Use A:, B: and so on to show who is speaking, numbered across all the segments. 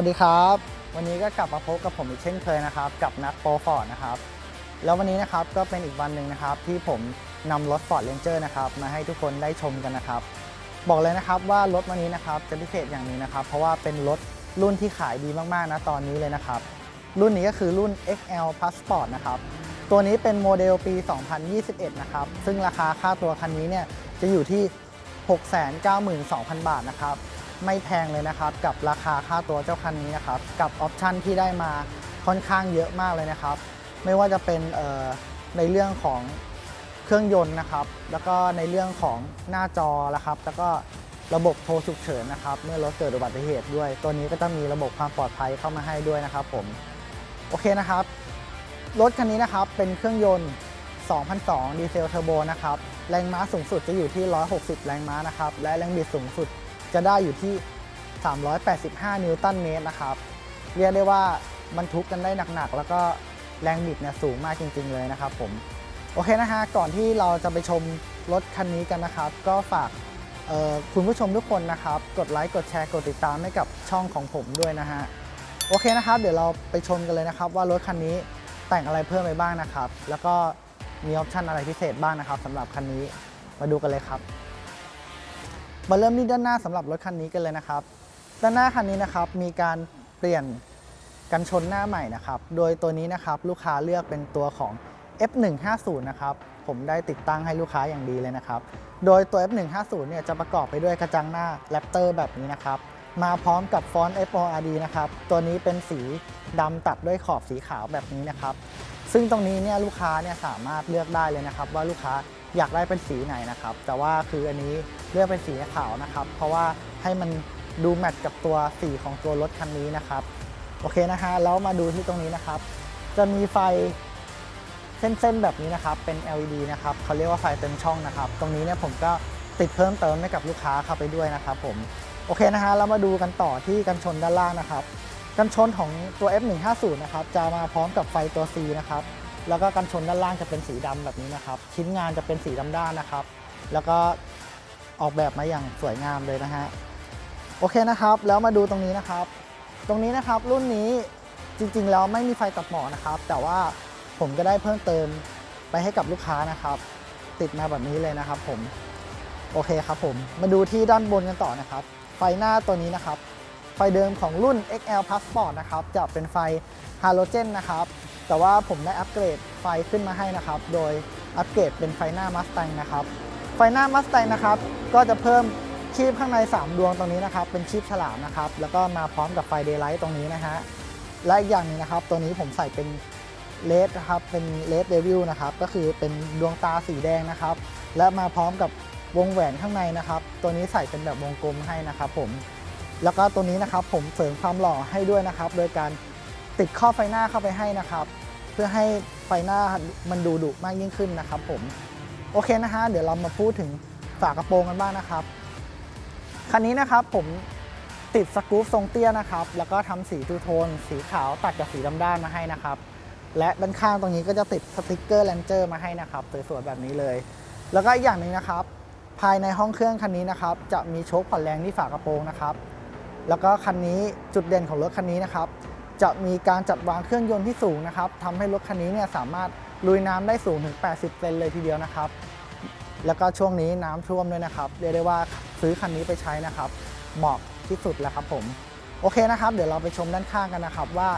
A: สวัสดีครับ วันนี้ก็กลับมาพบกับผมอีกเช่นเคยนะครับ กับนักโปรฟอร์ดนะครับ แล้ววันนี้นะครับก็เป็นอีกวันหนึ่งนะครับ ที่ผมนำรถ Ford Ranger นะครับมาให้ทุกคนได้ชมกันนะครับ บอกเลยนะครับว่ารถวันนี้นะครับจะพิเศษอย่างนี้นะครับ เพราะว่าเป็นรถรุ่นที่ขายดีมากๆนะตอนนี้เลยนะครับ รุ่นนี้ก็คือรุ่น XL Passport นะครับ ตัวนี้เป็นโมเดลปี 2021 นะครับ ซึ่งราคาค่าตัวคันนี้เนี่ยจะอยู่ที่ 692,000 บาทนะครับ ไม่แพงเลยนะครับ กับราคาค่าตัวเจ้าคันนี้นะครับ กับออปชันที่ได้มาค่อนข้างเยอะมากเลยนะครับ ไม่ว่าจะเป็นในเรื่องของเครื่องยนต์นะครับ แล้วก็ในเรื่องของหน้าจอนะครับ แล้วก็ระบบโทรฉุกเฉินนะครับ เมื่อรถเกิดอุบัติเหตุด้วย ตัวนี้ก็จะมีระบบความปลอดภัยเข้ามาให้ด้วยนะครับ ผม โอเคนะครับ รถคันนี้นะครับเป็นเครื่องยนต์ 2002 ดีเซลเทอร์โบนะครับ แรงม้าสูงสุดจะอยู่ที่ 160 แรงม้านะครับ และแรงบิดสูงสุด จะได้อยู่ที่ 385 นิวตันเมตรนะครับ เรียกได้ว่าบรรทุกกันได้หนักๆ แล้วก็แรงบิดเนี่ยสูงมากจริง ๆ เลยนะครับผม โอเคนะฮะ ก่อนที่เราจะไปชมรถคันนี้กันนะครับ ก็ฝากคุณผู้ชมทุกคนนะครับ กดไลค์กดแชร์กดติดตามให้กับช่องของผมด้วยนะฮะ โอเคนะครับ เดี๋ยวเราไปชมกันเลยนะครับ ว่ารถคันนี้แต่งอะไรเพิ่มไปบ้างนะครับ แล้วก็มีออปชันอะไรพิเศษบ้างนะครับสำหรับคันนี้มาดูกันเลยครับ มาเริ่มที่ด้านหน้าสำหรับรถคันนี้กันเลยนะครับ ด้านหน้าคันนี้นะครับมีการเปลี่ยนกันชนหน้าใหม่นะครับ โดยตัวนี้นะครับลูกค้าเลือกเป็นตัวของ F150 นะครับ ผมได้ติดตั้งให้ลูกค้าอย่างดีเลยนะครับ โดยตัว F150 เนี่ยจะประกอบไปด้วยกระจังหน้าแรปเตอร์แบบนี้นะครับ มาพร้อมกับฟอนต์ FORD นะครับ ตัวนี้เป็นสีดำตัดด้วยขอบสีขาวแบบนี้นะครับ ซึ่งตรงนี้เนี่ยลูกค้าเนี่ยสามารถเลือกได้เลยนะครับ ว่าลูกค้า อยากได้เป็นสีไหนนะครับ แต่ว่าคืออันนี้เลือกเป็นสีขาวนะครับ เพราะว่าให้มันดูแมทกับตัวสีของตัวรถคันนี้นะครับโอเคนะฮะแล้วมาดูที่ตรงนี้นะครับ จะมีไฟเส้นๆแบบนี้นะครับ เป็น LED นะครับเขาเรียกว่าไฟเต็มช่องนะครับ ตรงนี้เนี่ยผมก็ติดเพิ่มเติมให้กับลูกค้าเข้าไปด้วยนะครับผมโอเคนะฮะเรามาดูกันต่อที่กันชนด้านล่างนะครับ กันชนของตัว F150 นะครับจะมาพร้อมกับไฟตัว C นะครับ แล้วก็กันชนด้านล่างจะเป็นสีดำแบบนี้นะครับ ชิ้นงานจะเป็นสีดำด้านนะครับ แล้วก็ออกแบบมาอย่างสวยงามเลยนะฮะโอเคนะครับ แล้วมาดูตรงนี้นะครับ ตรงนี้นะครับรุ่นนี้จริงๆแล้วไม่มีไฟตัดหมอกนะครับ แต่ว่าผมก็ได้เพิ่มเติมไปให้กับลูกค้านะครับ ติดมาแบบนี้เลยนะครับ ผมโอเคครับผมมาดูที่ด้านบนกันต่อนะครับ ไฟหน้าตัวนี้นะครับ ไฟเดิมของรุ่น XL Passport นะครับจะเป็นไฟฮาโลเจนนะครับ แต่ว่าผมได้อัปเกรดไฟขึ้นมาให้นะครับ โดยอัปเกรดเป็นไฟหน้า Mustang นะครับ ไฟหน้า Mustang นะครับ ก็จะเพิ่มชีพข้างใน 3 ดวงตรงนี้นะครับ เป็นชีพฉลามนะครับ แล้วก็มาพร้อมกับไฟ Daylight ตรงนี้นะฮะ และอีกอย่างนึงนะครับ ตัวนี้ผมใส่เป็นเลดนะครับ เป็นเลดเดวิลนะครับ ก็คือเป็นดวงตาสีแดงนะครับ และมาพร้อมกับวงแหวนข้างในนะครับ ตัวนี้ใส่เป็นแบบวงกลมให้นะครับผม แล้วก็ตัวนี้นะครับผมเสริมความหล่อให้ด้วยนะครับ โดยการ ติดข้อไฟหน้าเข้าไปให้นะครับ เพื่อให้ไฟหน้ามันดูดุมากยิ่งขึ้นนะครับผมโอเคนะฮะเดี๋ยวเรามาพูดถึงฝากระโปรงกันบ้างนะครับคันนี้นะครับผมติดสกรูปทรงเตี้ยนะครับ แล้วก็ทำสีทูโทน สีขาวตัดกับสีดำด้านมาให้นะครับ และด้านข้างตรงนี้ก็จะติดสติกเกอร์แลนเจอร์มาให้นะครับสวยๆแบบนี้เลย แล้วก็อีกอย่างหนึ่งนะครับ ภายในห้องเครื่องคันนี้นะครับ จะมีโชคผ่อนแรงที่ฝากระโปรงนะครับ แล้วก็คันนี้จุดเด่นของรถคันนี้นะครับ จะมีการจัดวางเครื่องยนต์ที่สูงนะครับทำให้รถคันนี้เนี่ยสามารถลุยน้ำได้สูงถึง 80 เซนเลยทีเดียวนะครับ แล้วก็ช่วงนี้น้ำท่วมด้วยนะครับ เรียกได้ว่าซื้อคันนี้ไปใช้นะครับ เหมาะที่สุดแล้วครับผม โอเคนะครับ เดี๋ยวเราไปชมด้านข้างกันนะครับ ว่า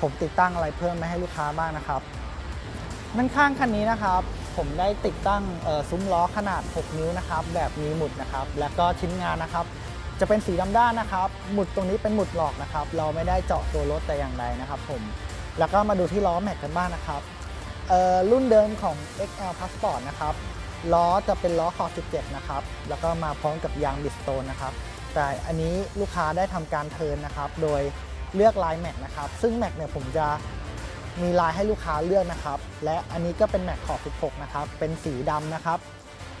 A: ผมติดตั้งอะไรเพิ่มมาให้ลูกค้าบ้างนะครับด้านข้างคันนี้นะครับ ผมได้ติดตั้งซุ้มล้อขนาด 6 นิ้วนะครับ แบบมีหมุดนะครับ แล้วก็ชิ้นงานนะครับ จะเป็นสีดำด้านนะครับ หมุดตรงนี้เป็นหมุดหลอกนะครับ เราไม่ได้เจาะตัวรถแต่อย่างใดนะครับผม แล้วก็มาดูที่ล้อแม็กกันบ้างนะครับเอ่อรุ่นเดิมของ XL Passport นะครับ ล้อจะเป็นล้อคอ17 นะครับ แล้วก็มาพร้อมกับยางบิสโตนนะครับ แต่อันนี้ลูกค้าได้ทำการเทินนะครับ โดยเลือกลายแม็กนะครับ ซึ่งแม็กเนี่ยผมจะมีลายให้ลูกค้าเลือกนะครับ และอันนี้ก็เป็นแม็กขอบ16 นะครับ เป็นสีดำนะครับ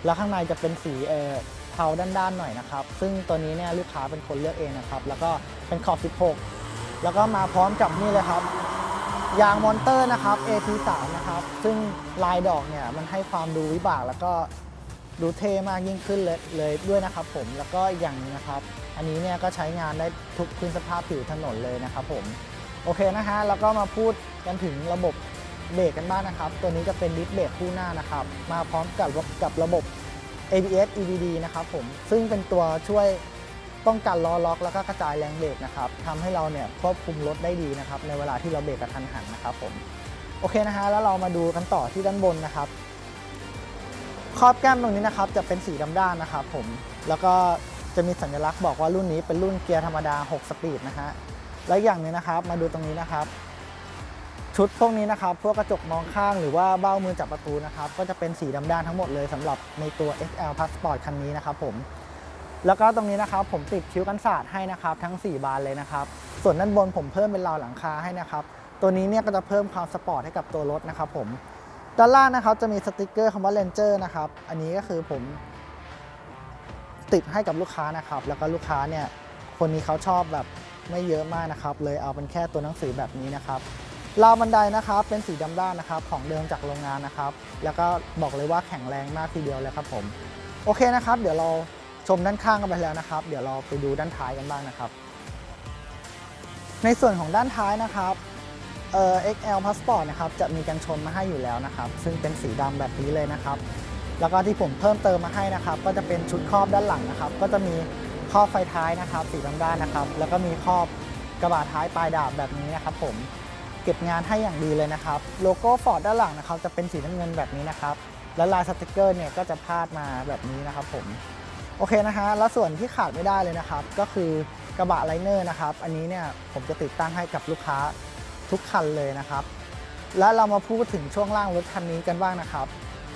A: แล้วข้างในจะเป็นสีเอ่อ เทาด้านๆหน่อยนะครับ ซึ่งตัวนี้เนี่ยลูกค้าเป็นคนเลือกเองนะครับ แล้วก็เป็นขอบ 16 แล้วก็มาพร้อมกับนี่เลยครับ ยางมอนเตอร์นะครับ AT3 นะครับ ซึ่งลายดอกเนี่ยมันให้ความดูวิบากแล้วก็ดูเท่มากยิ่งขึ้นเลยเลยด้วยนะครับผม แล้วก็อีกอย่างนึงนะครับ อันนี้เนี่ยก็ใช้งานได้ทุกพื้นสภาพผิวถนนเลยนะครับผม โอเคนะฮะ แล้วก็มาพูดกันถึงระบบเบรกกันบ้างนะครับ ตัวนี้จะเป็นดิสเบรกคู่หน้านะครับ มาพร้อมกับกับระบบ ABS EBD นะครับผมซึ่งเป็นตัวช่วยป้องกันล้อล็อกแล้วก็กระจายแรงเบรกนะครับทำให้เราเนี่ยควบคุมรถได้ดีนะครับในเวลาที่เราเบรกกระทันหันนะครับผมโอเคนะฮะแล้วเรามาดูกันต่อที่ด้านบนนะครับครอบแก้มตรงนี้นะครับจะเป็นสีดำด้านนะครับผมแล้วก็จะมีสัญลักษณ์บอกว่ารุ่นนี้เป็นรุ่นเกียร์ธรรมดา 6 สปีดนะฮะและอย่างนึงนะครับมาดูตรงนี้นะครับ ชุดพวกนี้นะครับ พวกกระจกมองข้างหรือว่าเบ้ามือจับประตูนะครับ ก็จะเป็นสีดำด้านทั้งหมดเลยสำหรับในตัว XL Passport คันนี้นะครับผม แล้วก็ตรงนี้นะครับผมติดคิ้วกันศาสตร์ให้นะครับ ทั้ง 4 บานเลยนะครับ ส่วนด้านบนผมเพิ่มเป็นราวหลังคาให้นะครับ ตัวนี้เนี่ยก็จะเพิ่มความสปอร์ตให้กับตัวรถนะครับผมด้านล่างนะครับจะมีสติกเกอร์คำว่า Ranger นะครับ อันนี้ก็คือผมติดให้กับลูกค้านะครับ แล้วก็ลูกค้าเนี่ยคนนี้เขาชอบแบบไม่เยอะมากนะครับ เลยเอาเป็นแค่ตัวหนังสือแบบนี้นะครับ ราวบันไดนะครับเป็นสีดำด้านนะครับของเดิมจากโรงงานนะครับ แล้วก็บอกเลยว่าแข็งแรงมากทีเดียวเลยครับผมโอเคนะครับ เดี๋ยวเราชมด้านข้างกันไปแล้วนะครับ เดี๋ยวเราไปดูด้านท้ายกันบ้างนะครับ ในส่วนของด้านท้ายนะครับเอ่อ XL Passport นะครับจะมีกันชนมาให้อยู่แล้วนะครับ ซึ่งเป็นสีดำแบบนี้เลยนะครับ แล้วก็ที่ผมเพิ่มเติมมาให้นะครับ ก็จะเป็นชุดครอบด้านหลังนะครับ ก็จะมีครอบไฟท้ายนะครับ สีดำด้านนะครับ แล้วก็มีครอบกระบะท้ายปลายดาบแบบนี้นะครับผม เก็บงานให้อย่างดีเลยนะครับ โลโก้ฟอร์ดด้านหลังนะครับจะเป็นสีน้ำเงินแบบนี้นะครับ แล้วลายสติกเกอร์เนี่ยก็จะพาดมาแบบนี้นะครับผมโอเคนะฮะแล้วส่วนที่ขาดไม่ได้เลยนะครับ ก็คือกระบะไลเนอร์นะครับ อันนี้เนี่ยผมจะติดตั้งให้กับลูกค้าทุกคันเลยนะครับ และเรามาพูดถึงช่วงล่างรถคันนี้กันบ้างนะครับ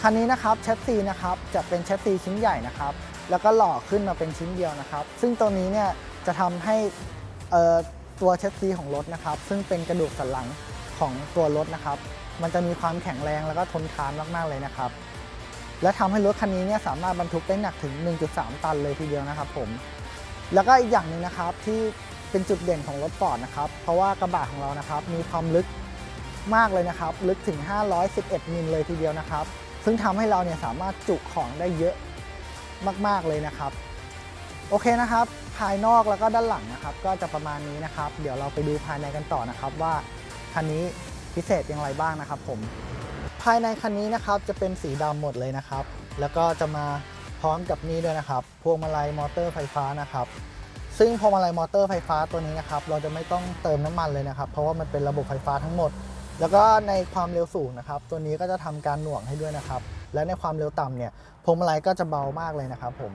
A: คันนี้นะครับแชสซีนะครับจะเป็นแชสซีชิ้นใหญ่นะครับ แล้วก็หล่อขึ้นมาเป็นชิ้นเดียวนะครับ ซึ่งตัวนี้เนี่ยจะทำให้ ตัวแชสซีของรถนะครับ ซึ่งเป็นกระดูกสันหลังของตัวรถนะครับ มันจะมีความแข็งแรงแล้วก็ทนทานมากๆเลยนะครับ และทำให้รถคันนี้เนี่ยสามารถบรรทุกได้หนักถึง 1.3 ตันเลยทีเดียวนะครับผม แล้วก็อีกอย่างหนึ่งนะครับที่เป็นจุดเด่นของรถฟอร์ดนะครับ เพราะว่ากระบะของเรานะครับ มีความลึกมากเลยนะครับ ลึกถึง 511 มิลเลยทีเดียวนะครับ ซึ่งทำให้เราเนี่ยสามารถจุของได้เยอะมากๆเลยนะครับ โอเคนะครับ ภายนอกแล้วก็ด้านหลังนะครับ ก็จะประมาณนี้นะครับ เดี๋ยวเราไปดูภายในกันต่อนะครับ ว่าคันนี้พิเศษอย่างไรบ้างนะครับ ผม ภายในคันนี้นะครับจะเป็นสีดำหมดเลยนะครับ แล้วก็จะมาพร้อมกับนี่ด้วยนะครับ พวงมาลัยมอเตอร์ไฟฟ้านะครับซึ่งพวงมาลัยมอเตอร์ไฟฟ้าตัวนี้นะครับ เราจะไม่ต้องเติมน้ำมันเลยนะครับ เพราะว่ามันเป็นระบบไฟฟ้าทั้งหมด แล้วก็ในความเร็วสูงนะครับ ตัวนี้ก็จะทำการหน่วงให้ด้วยนะครับ และในความเร็วต่ำเนี่ยพวงมาลัยก็จะเบามากเลยนะครับผม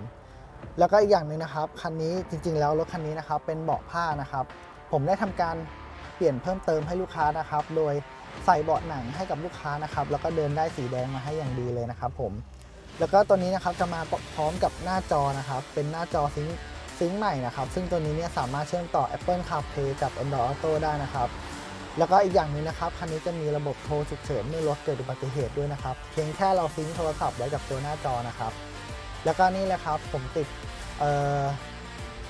A: แล้วก็อีกอย่างหนึ่งนะครับคันนี้จริงๆ แล้วรถคันนี้นะครับเป็นเบาะผ้านะครับ ผมได้ทำการเปลี่ยนเพิ่มเติมให้ลูกค้านะครับ โดยใส่เบาะหนังให้กับลูกค้านะครับ แล้วก็เดินได้สีแดงมาให้อย่างดีเลยนะครับผมแล้วก็ตัวนี้นะครับจะมาพร้อมกับหน้าจอนะครับ เป็นหน้าจอซิงค์ซิงใหม่นะครับ ซึ่งตัวนี้เนี่ยสามารถเชื่อมต่อ Apple CarPlay กับ Android Auto ได้นะครับ แล้วก็อีกอย่างหนึงนะครับคันนี้จะมีระบบโทรฉุกเฉินเมื่อรถเกิดอุบัติเหตุด้วยนะครับ เพียงแค่เราซิงค์โทรศัพท์ไว้กับตัวหน้าจอนะครับ แล้วก็นี่แหละครับผมติด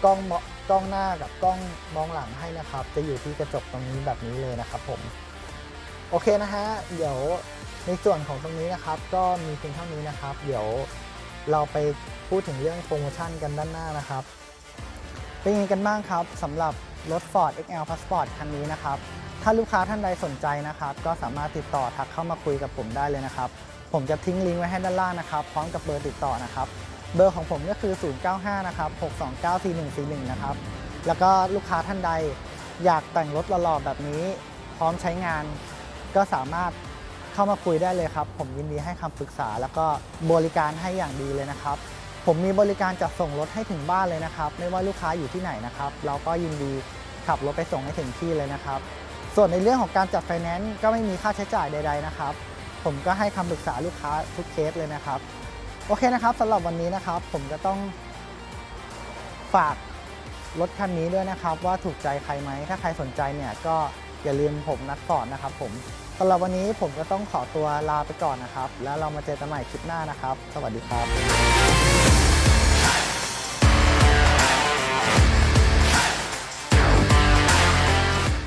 A: กล้องมกล้องหน้ากับกล้องมองหลังให้นะครับ จะอยู่ที่กระจกตรงนี้แบบนี้เลยนะครับผมโอเคนะฮะเดี๋ยวในส่วนของตรงนี้นะครับ ก็มีเพียงเท่านี้นะครับ เดี๋ยวเราไปพูดถึงเรื่องโปรโมชั่นกันด้านหน้านะครับ เป็นยังไงกันบ้างครับสำหรับรถ Ford XL Passport คันนี้นะครับ ถ้าลูกค้าท่านใดสนใจนะครับ ก็สามารถติดต่อทักเข้ามาคุยกับผมได้เลยนะครับ ผมจะทิ้งลิงก์ไว้ให้ด้านล่างนะครับ พร้อมกับเบอร์ติดต่อนะครับ เบอร์ของผมก็คือ 095 นะครับ 6294141 นะครับ แล้วก็ลูกค้าท่านใดอยากแต่งรถหล่อๆแบบนี้ พร้อมใช้งาน ก็สามารถเข้ามาคุยได้เลยครับ ผมยินดีให้คำปรึกษา แล้วก็บริการให้อย่างดีเลยนะครับ ผมมีบริการจัดส่งรถให้ถึงบ้านเลยนะครับ ไม่ว่าลูกค้าอยู่ที่ไหนนะครับ เราก็ยินดีขับรถไปส่งให้ถึงที่เลยนะครับ ส่วนในเรื่องของการจัดไฟแนนซ์ก็ไม่มีค่าใช้จ่ายใด ๆ นะครับ ผมก็ให้คำปรึกษาลูกค้าทุกเคสเลยนะครับ โอเคนะครับสำหรับวันนี้นะครับ ผมจะต้องฝากรถคันนี้ด้วยนะครับ ว่าถูกใจใครไหม ถ้าใครสนใจเนี่ยก็อย่าลืมผมนัดก่อนนะครับ ผมสำหรับวันนี้ผมก็ต้องขอตัวลาไปก่อนนะครับ แล้วเรามาเจอกันใหม่คลิปหน้านะครับ สวัสดีครับ